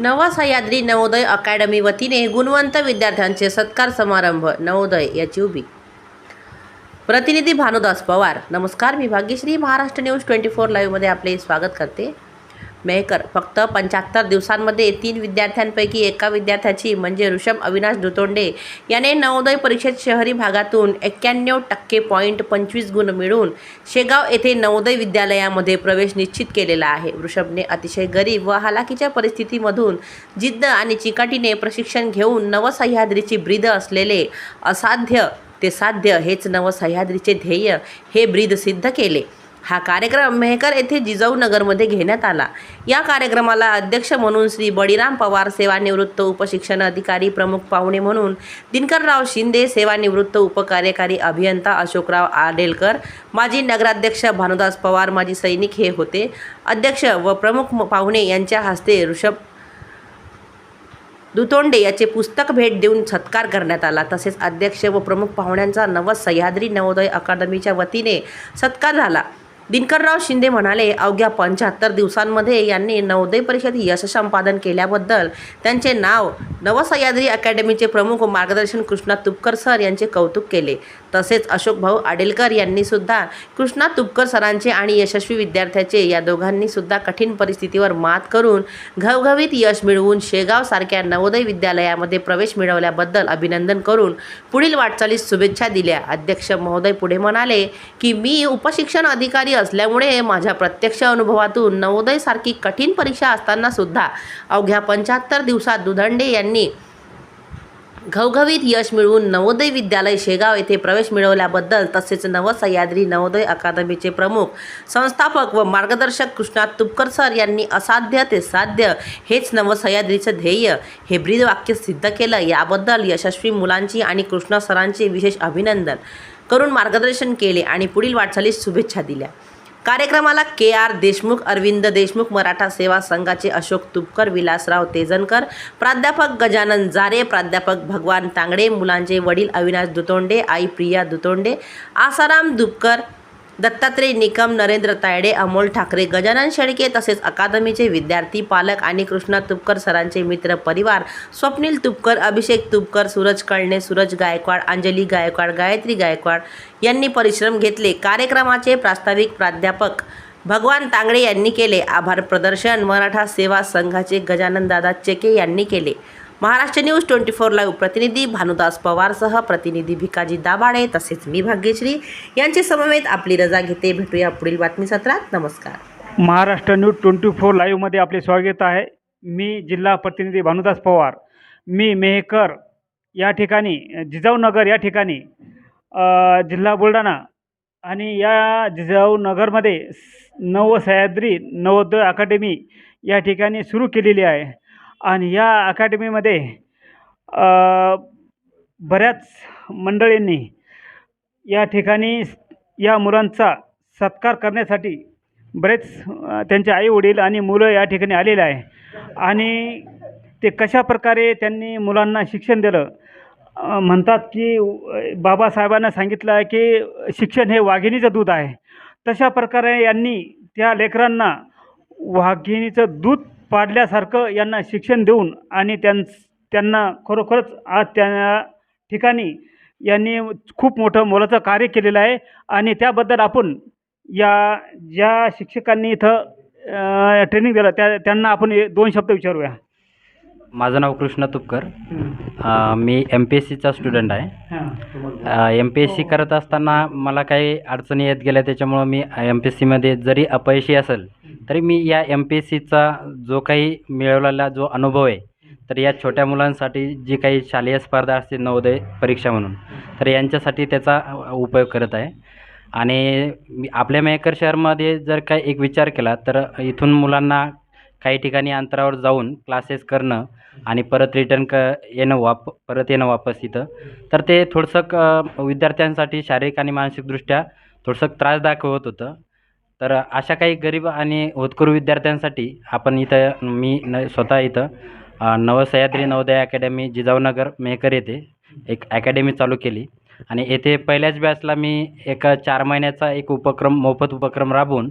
नवा सह्याद्री नवोदय अकॅडमी वतीने गुणवंत विद्यार्थ्यांचे सत्कार समारंभ नवोदय याची उभी. प्रतिनिधी भानुदास पवार नमस्कार. मी Bhagyashree Maharashtra news twenty four लाईव्हमध्ये आपले स्वागत करते. मेहकर. फक्त पंच्याहत्तर दिवसांमध्ये तीन विद्यार्थ्यांपैकी एका विद्यार्थ्याची म्हणजे ऋषभ अविनाश दुतोंडे याने नवोदय परीक्षेत शहरी भागातून एक्क्याण्णव टक्के पॉईंट पंचवीस गुण मिळवून शेगाव येथे नवोदय विद्यालयामध्ये प्रवेश निश्चित केलेला आहे. ऋषभने अतिशय गरीब व हालाकीच्या परिस्थितीमधून जिद्द आणि चिकाटीने प्रशिक्षण घेऊन नवसह्याद्रीची ब्रीद असलेले असाध्य ते साध्य हेच नवसह्याद्रीचे ध्येय हे ब्रीद सिद्ध केले. हा कार्यक्रम मेहकर येथे जिजाऊ नगरमध्ये घेण्यात आला. या कार्यक्रमाला अध्यक्ष म्हणून श्री बळीराम पवार सेवानिवृत्त उपशिक्षण अधिकारी प्रमुख पाहुणे म्हणून दिनकरराव शिंदे सेवानिवृत्त उपकार्यकारी अभियंता अशोकराव आडेलकर माजी नगराध्यक्ष भानुदास पवार माजी सैनिक हे होते. अध्यक्ष व प्रमुख पाहुणे यांच्या हस्ते ऋषभ दुतोंडे याचे पुस्तक भेट देऊन सत्कार करण्यात आला. तसेच अध्यक्ष व प्रमुख पाहुण्यांचा नवस सह्याद्री नवोदय अकादमीच्या वतीने सत्कार झाला. दिनकरराव शिंदे म्हणाले अवघ्या पंच्याहत्तर दिवसांमध्ये यांनी नवोदय परिषद यश संपादन केल्याबद्दल त्यांचे नाव नवसह्याद्री अकॅडमीचे प्रमुख मार्गदर्शन कृष्णा तुपकर सर यांचे कौतुक केले. तसेच अशोक भाऊ आडेलकर यांनीसुद्धा कृष्णा तुपकर सरांचे आणि यशस्वी विद्यार्थ्याचे या दोघांनीसुद्धा कठीण परिस्थितीवर मात करून घवघवीत यश मिळवून शेगावसारख्या नवोदय विद्यालयामध्ये प्रवेश मिळवल्याबद्दल अभिनंदन करून पुढील वाटचालीस शुभेच्छा दिल्या. अध्यक्ष महोदय पुढे म्हणाले की मी उपशिक्षण अधिकारी असल्यामुळे माझ्या प्रत्यक्ष अनुभवातून नवोदयसारखी कठीण परीक्षा असतानासुद्धा अवघ्या पंच्याहत्तर दिवसात दुधंडे यांनी घवघवीत यश मिळवून नवोदय विद्यालय शेगाव येथे प्रवेश मिळवल्याबद्दल तसेच नवसह्याद्री नवोदय अकादमीचे प्रमुख संस्थापक व मार्गदर्शक कृष्णा तुपकर सर यांनी असाध्य ते साध्य हेच नवसह्याद्रीचं ध्येय हे ब्रीद वाक्य सिद्ध केलं. याबद्दल यशस्वी मुलांची आणि कृष्णा सरांचे विशेष अभिनंदन. करून मार्गदर्शन केले आणि पुढील वाटचालीस शुभेच्छा दिल्या. कार्यक्रमाला के आर देशमुख अरविंद देशमुख मराठा सेवा संघाचे अशोक तुपकर विलासराव तेजनकर प्राध्यापक गजानन जारे प्राध्यापक भगवान तांगडे मुलांचे वडील अविनाश दुतोंडे आई प्रिया दुतोंडे आसाराम दुपकर दत्तात्रय निकम नरेंद्र तायडे अमोल ठाकरे गजानन शेळके तसेच अकादमीचे विद्यार्थी पालक आणि कृष्णा तुपकर सरांचे मित्र परिवार स्वप्नील तुपकर अभिषेक तुपकर सूरज कळणे सूरज गायकवाड अंजली गायकवाड गायत्री गायकवाड यांनी परिश्रम घेतले. कार्यक्रमाचे प्रास्ताविक प्राध्यापक भगवान तांगडे यांनी केले. आभार प्रदर्शन मराठा सेवा संघाचे गजाननदादा चेके यांनी केले. Maharashtra news twenty four live प्रतिनिधी भानुदास पवारसह प्रतिनिधी भिकाजी दाभाडे तसेच मी भाग्यश्री यांचे समवेत आपली रजा घेते. भेटूया पुढील बातमी सत्रात नमस्कार. महाराष्ट्र न्यूज ट्वेंटी फोर लाईव्हमध्ये आपले स्वागत आहे. मी जिल्हा प्रतिनिधी भानुदास पवार. मी मेहकर या ठिकाणी जिजाऊनगर या ठिकाणी जिल्हा बुलढाणा आणि या जिजाऊनगरमध्ये नवसह्याद्री नवोदय अकादमी या ठिकाणी सुरू केलेली आहे. आणि या अकॅडमीमध्ये बऱ्याच मंडळींनी या ठिकाणी या मुलांचा सत्कार करण्यासाठी बरेच त्यांचे आई वडील आणि मुलं या ठिकाणी आलेले आहे. आणि ते कशा प्रकारे त्यांनी मुलांना शिक्षण दिलं? म्हणतात की बाबासाहेबांना सांगितलं आहे की शिक्षण हे वाघिणीचं दूध आहे. तशा प्रकारे यांनी त्या लेकरांना वाघिणीचं दूध पाडल्यासारखं यांना शिक्षण देऊन आणि त्यां त्यांना खरोखरच आज त्या ठिकाणी यांनी खूप मोठं मोलाचं कार्य केलेलं आहे. आणि त्याबद्दल आपण या ज्या शिक्षकांनी इथं ट्रेनिंग दिलं त्या त्यांना आपण दोन शब्द विचारूया. माझं नाव कृष्ण तुपकर. मी एम पी एस सीचा स्टुडंट आहे. एम पी एस सी करत असताना मला काही अडचणी येत गेल्या त्याच्यामुळं मी एम पी एस सीमध्ये जरी अपयशी असेल तरी मी या एम पी एस सीचा जो काही मिळवलेला जो अनुभव आहे तर या छोट्या मुलांसाठी जी काही शालेय स्पर्धा असते नवोदय परीक्षा म्हणून तर यांच्यासाठी त्याचा उपयोग करत आहे. आणि मी- आपल्या मेहकर शहरमध्ये जर काही एक विचार केला तर इथून मुलांना काही ठिकाणी अंतरावर जाऊन क्लासेस करणं आणि परत रिटर्न क येणं वाप परत येणं वापस इथं तर ते थोडंसं क विद्यार्थ्यांसाठी शारीरिक आणि मानसिकदृष्ट्या थोडंसं त्रासदायक होत होतं. तर अशा काही गरीब आणि होतकरू विद्यार्थ्यांसाठी आपण इथं मी न स्वतः इथं नवसह्याद्री नवोदय अकॅडमी जिजाऊनगर मेहकर येथे एक अकॅडमी चालू केली. आणि येथे पहिल्याच बॅचला मी एक चार महिन्याचा एक उपक्रम मोफत उपक्रम राबवून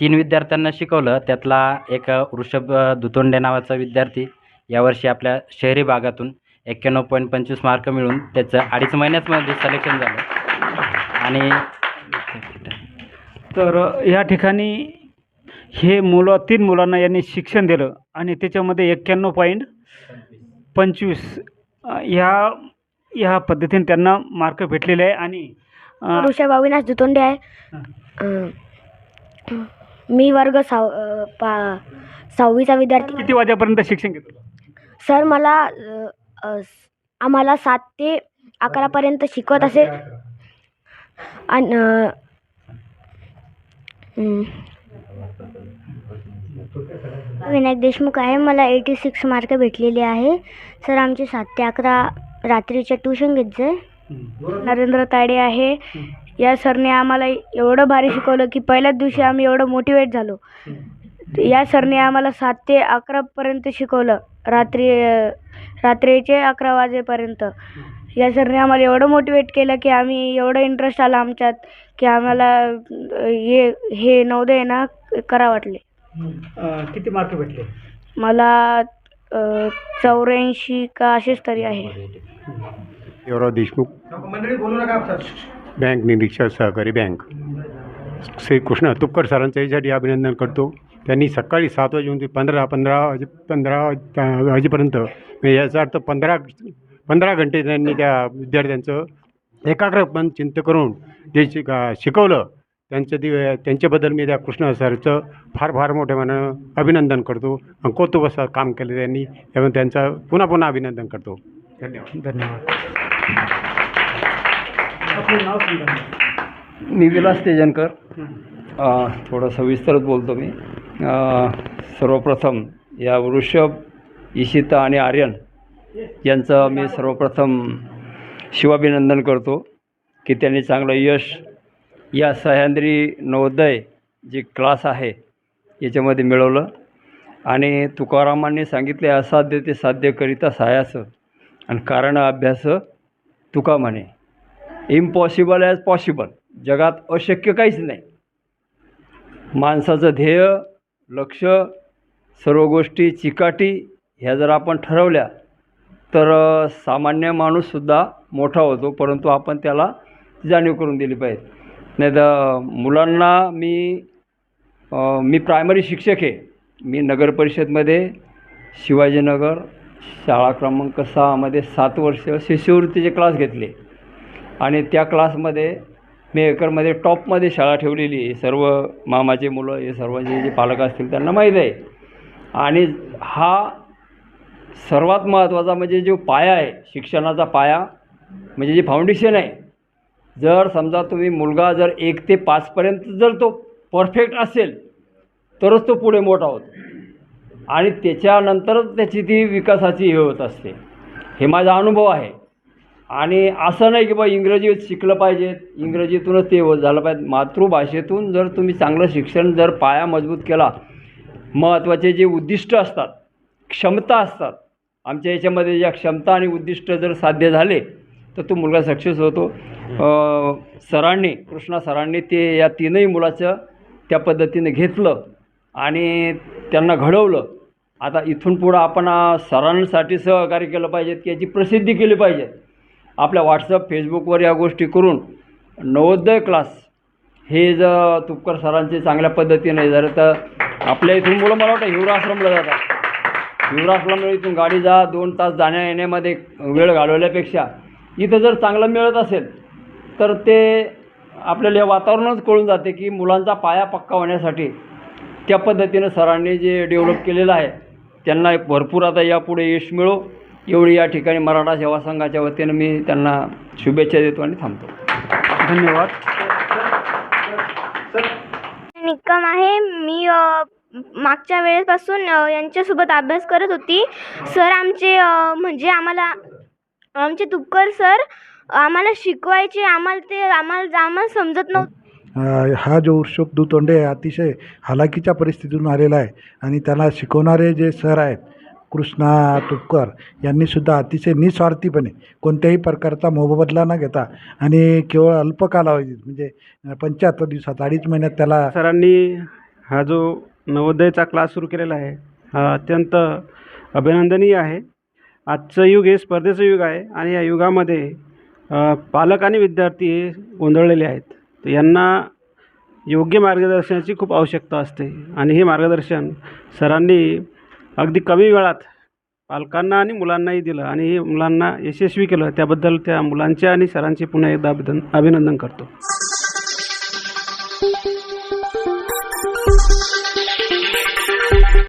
तीन विद्यार्थ्यांना शिकवलं. त्यातला एक वृषभ दुतोंडे नावाचा विद्यार्थी यावर्षी आपल्या शहरी भागातून एक्क्याण्णव पॉईंट पंचवीस मार्क मिळून त्याचं अडीच महिन्याचमध्ये सिलेक्शन झालं. आणि तर या ठिकाणी हे मुलं तीन मुलांना यांनी शिक्षण दिलं आणि त्याच्यामध्ये एक्क्याण्णव पॉईंट पंचवीस ह्या ह्या पद्धतीने त्यांना मार्क भेटलेले आहे आणि अ, ऋषभ अविनाश दुतोंडे आहे. मी वर्ग साव पा सहावीचा विद्यार्थी. किती वाजेपर्यंत शिक्षण घेतलं? सर मला आम्हाला सात ते अकरापर्यंत शिकवत असे. आणि. विनायक देशमुख आहे. मला एटी सिक्स मार्क भेटलेले आहे. सर आमचे सात ते अकरा रात्रीचे ट्यूशन घेत जाय नरेंद्र ताडे आहे. या सरने आम्हाला एवढं भारी शिकवलं की पहिल्याच दिवशी आम्ही एवढं मोटिवेट झालो. या सरने आम्हाला सात ते अकरापर्यंत शिकवलं. रात्री रात्रीचे अकरा वाजेपर्यंत. या सरने आम्हाला एवढं मोटिवेट केलं की आम्ही एवढं इंटरेस्ट आला आमच्यात की आम्हाला हे हे नवोदय ना करा वाटले. अ, किती मार्क भेटले? मला चौऱ्याऐंशी का असेच तरी आहे. देवराव देशमुख. बँक निरीक्षक सहकारी बँक. श्री कृष्ण तुपकर सरांचं यासाठी अभिनंदन करतो. त्यांनी सकाळी सात वाजून ते पंधरा पंधरा वाजे पंधरा वाज- वाजेपर्यंत म्हणजे याचा अर्थ पंधरा पंधरा घंटे त्यांनी त्या विद्यार्थ्यांचं एकाग्रपण चिंत करून जे शिक शिकवलं त्यांचं दि त्यांच्याबद्दल मी त्या कृष्ण सरचं फार फार मोठ्या मनानं अभिनंदन करतो. आणि कौतुक असं काम केलं त्यांनी त्यामुळे त्यांचं पुन्हा पुन्हा अभिनंदन करतो. धन्यवाद. धन्यवाद. मी विलास तेजनकर. अ, थोडं सविस्तरच बोलतो मी. अ, सर्वप्रथम या वृषभ इशिता आणि आर्यन यांचं मी सर्वप्रथम शिवाभिनंदन करतो की त्यांनी चांगलं यश या सह्याद्री नवोदय जे क्लास आहे याच्यामध्ये मिळवलं. आणि तुकारामांनी सांगितले असाध्य ते साध्य करिता सायास आणि कारण अभ्यास तुका म्हणे. इम्पॉसिबल ॲज पॉसिबल जगात अशक्य काहीच नाही. माणसाचं ध्येय लक्ष सर्व गोष्टी चिकाटी ह्या जर आपण ठरवल्या तर सामान्य माणूससुद्धा मोठा होतो परंतु आपण त्याला जाणीव करून दिली पाहिजे. नाही तर मुलांना मी मी प्रायमरी शिक्षक आहे. मी नगर परिषदमध्ये शिवाजीनगर शाळा क्रमांक सहामध्ये सात वर्ष शिष्यवृत्तीचे क्लास घेतले. आणि त्या क्लासमध्ये मी एकरमध्ये टॉपमध्ये शाळा ठेवलेली आहे. सर्व मामाचे मुलं हे सर्वांचे जे पालक असतील त्यांना माहीत आहे. आणि हा सर्वात महत्त्वाचा म्हणजे जो पाया आहे शिक्षणाचा पाया म्हणजे जे फाउंडेशन आहे जर समजा तुम्ही मुलगा जर एक ते पाचपर्यंत जर तो परफेक्ट असेल तरच तो पुढे मोठा होतो. आणि त्याच्यानंतरच त्याची ती विकासाची हे होत असते. हे माझा अनुभव आहे. आणि असं नाही की बा इंग्रजी शिकलं पाहिजे इंग्रजीतूनच ते झालं पाहिजे. मातृभाषेतून जर तुम्ही चांगलं शिक्षण जर पाया मजबूत केला महत्त्वाचे जे उद्दिष्ट असतात क्षमता असतात आमच्या याच्यामध्ये ज्या क्षमता आणि उद्दिष्ट जर साध्य झाले तर तो मुलगा सक्सेस होतो. सरांनी कृष्णा सरांनी ते या तीनही मुलाचं त्या पद्धतीने घेतलं आणि त्यांना घडवलं. आता इथून पुढं आपण सरांसाठी सहकार्य केलं पाहिजेत की याची प्रसिद्धी केली पाहिजे. आपल्या व्हॉट्सअप फेसबुकवर या गोष्टी करून नवोदय क्लास हे जर तुपकर सरांचे चांगल्या पद्धतीने जर तर आपल्या इथून मुलं मला वाटतं हिवराश्रमला जातात. हिवराश्रमला इथून गाडी जा दोन तास जाण्या येण्यामध्ये वेळ घालवल्यापेक्षा इथं जर चांगलं मिळत असेल तर ते आपल्याला हे वातावरणच कळून जाते की मुलांचा पाया पक्का होण्यासाठी त्या पद्धतीनं सरांनी जे डेव्हलप केलेलं आहे त्यांना एक भरपूर आता यापुढे यश मिळो. एवढी या ठिकाणी मराठा सेवा संघाच्या वतीनं मी त्यांना शुभेच्छा देतो आणि थांबतो. धन्यवाद. निकम आहे. मी मागच्या वेळेपासून यांच्यासोबत अभ्यास करत होती. सर आमचे म्हणजे आम्हाला आमचे तुपकर सर आम्हाला शिकवायचे आम्हाला ते आम्हाला आम्हाला समजत नव्हतं हा जो वृषभ दुतोंडे आहे अतिशय हालाकीच्या परिस्थितीतून आलेला आहे. आणि त्याला शिकवणारे जे सर आहेत कृष्णा तुपकर यांनीसुद्धा अतिशय निस्वार्थीपणे कोणत्याही प्रकारचा मोबदला न घेता आणि केवळ अल्प कालावधीत म्हणजे पंच्याहत्तर दिवसात अडीच महिन्यात त्याला सरांनी हा जो नवोदयचा क्लास सुरू केलेला आहे. हा अत्यंत अभिनंदनीय आहे. आजचं युग हे स्पर्धेचं युग आहे आणि या युगामध्ये पालक आणि विद्यार्थी हे गोंधळलेले आहेत. तर यांना योग्य मार्गदर्शनाची खूप आवश्यकता असते. आणि हे मार्गदर्शन सरांनी अगदी कमी वेळात पालकांना आणि मुलांनाही दिलं आणि हे मुलांना यशस्वी केलं. त्याबद्दल त्या मुलांचे आणि सरांचे पुन्हा एकदा अभिनंदन अभिनंदन करतो.